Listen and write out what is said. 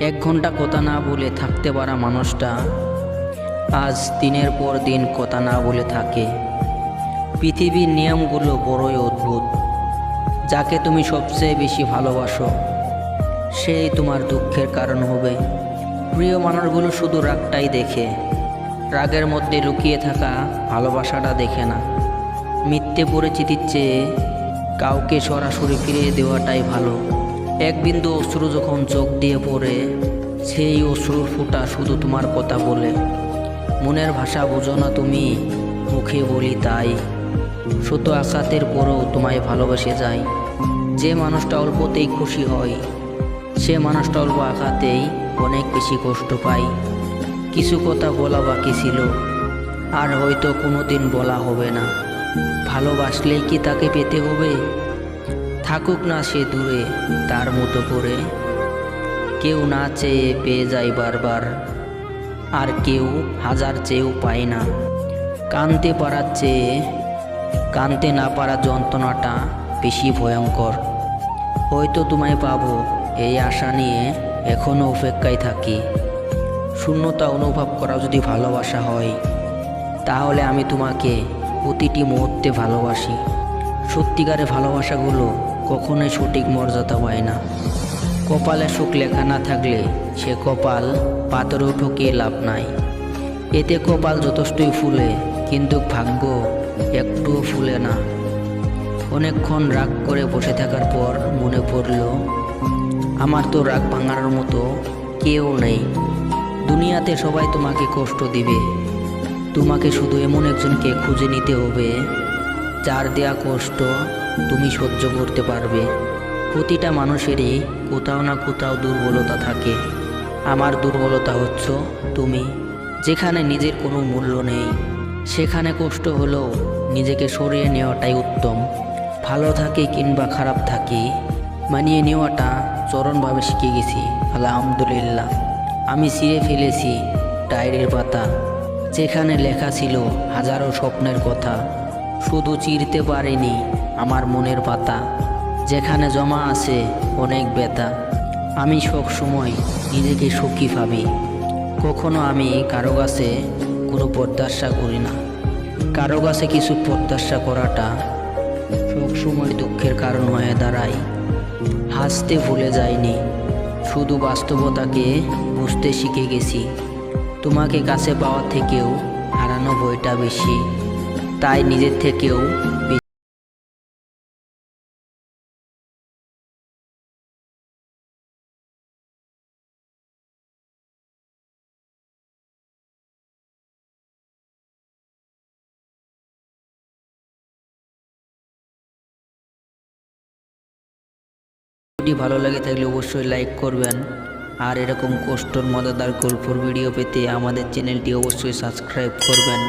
এক ঘণ্টা কথা না বলে থাকতে পারা মানুষটা আজ দিনের পর দিন কথা না বলে থাকে। পৃথিবীর নিয়মগুলো বড়ই অদ্ভুত। যাকে তুমি সবচেয়ে বেশি ভালোবাসো, সেই তোমার দুঃখের কারণ হবে। প্রিয় মানুষগুলো শুধু রাগটাই দেখে। রাগের মধ্যে লুকিয়ে থাকা ভালোবাসাটা দেখে না। মিথ্যে পরিচিতির চেয়ে কাউকে সরাসরি ফিরিয়ে দেওয়াটাই ভালো। এক বিন্দু অশ্রু যখন চোখ দিয়ে পড়ে, সেই অশ্রুর ফুটা শুধু তোমার কথা বলে। মনের ভাষা বোঝো না তুমি, মুখে বলি তাই। শত আঘাতের পরও তোমায় ভালোবেসে যায় যে মানুষটা অল্পতেই খুশি হয়, সে মানুষটা অল্প আঘাতেই অনেক বেশি কষ্ট পায় কিছু কথা বলা বাকি ছিল, আর হয়তো কোনো দিন বলা হবে না। ভালোবাসলেই কি তাকে পেতে হবে? থাকুক না সে দূরে, তার মতো করে। কেউ না চেয়ে পেয়ে যায় বারবার, আর কেউ হাজার চেয়েও পায় না। কানতে পারার চেয়ে, কানতে না পারা যন্ত্রণাটা বেশি ভয়ঙ্কর। হয়তো তোমায় পাবো এই আশা নিয়ে এখনও অপেক্ষায় থাকি। শূন্যতা অনুভব করা যদি ভালোবাসা হয়, তাহলে আমি তোমাকে প্রতিটি মুহূর্তে ভালোবাসি। সত্যিকারে ভালোবাসাগুলো কখনোই সঠিক মর্যাদা পায় না। কপালে সুখ লেখা না থাকলে সে কপাল পাথরেও ঠকিয়ে লাভ নাই। এতে কপাল যথেষ্টই ফুলে, কিন্তু ভাগ্য একটুও ফুলে না। অনেকক্ষণ রাগ করে বসে থাকার পর মনে পড়ল, আমার তো রাগ ভাঙানোর মতো কেউ নেই। দুনিয়াতে সবাই তোমাকে কষ্ট দিবে। তোমাকে শুধু এমন একজনকে খুঁজে নিতে হবে, যার দেয়া কষ্ট তুমি সহ্য করতে পারবে। প্রতিটা মানুষেরই কোথাও না কোথাও দুর্বলতা থাকে। আমার দুর্বলতা হচ্ছ তুমি, যেখানে নিজের কোনো মূল্য নেই। সেখানে কষ্ট হলেও নিজেকে সরিয়ে নেওয়াটাই উত্তম। ভালো থাকি কিংবা খারাপ থাকি, মানিয়ে নেওয়াটা চরণভাবে শিখে গেছি, আলহামদুলিল্লাহ। আমি ছিঁড়ে ফেলেছি ডায়েরির পাতা, যেখানে লেখা ছিল হাজারো স্বপ্নের কথা। শুধু চিরতে পারিনি আমার মনের পাতা। যেখানে জমা আছে অনেক ব্যথা। আমি সব সময় নিজেকে সুখী ভাবি। কখনো আমি কারও কাছে কোনো প্রত্যাশা করি না। কারও কাছে কিছু প্রত্যাশা করাটা সব সময় দুঃখের কারণ হয়ে দাঁড়ায়। হাসতে ভুলে যায়নি শুধু বাস্তবতাকে বুঝতে শিখে গেছি। তোমাকে কাছে পাওয়ার থেকেও হারানো বইটা বেশি। তাই নিজের থেকেও ভালো লাগে থাকলে অবশ্যই লাইক করবেন। আর এরকম কষ্টর, মজাদার, গল্পর ভিডিও পেতে আমাদের চ্যানেলটি অবশ্যই সাবস্ক্রাইব করবেন।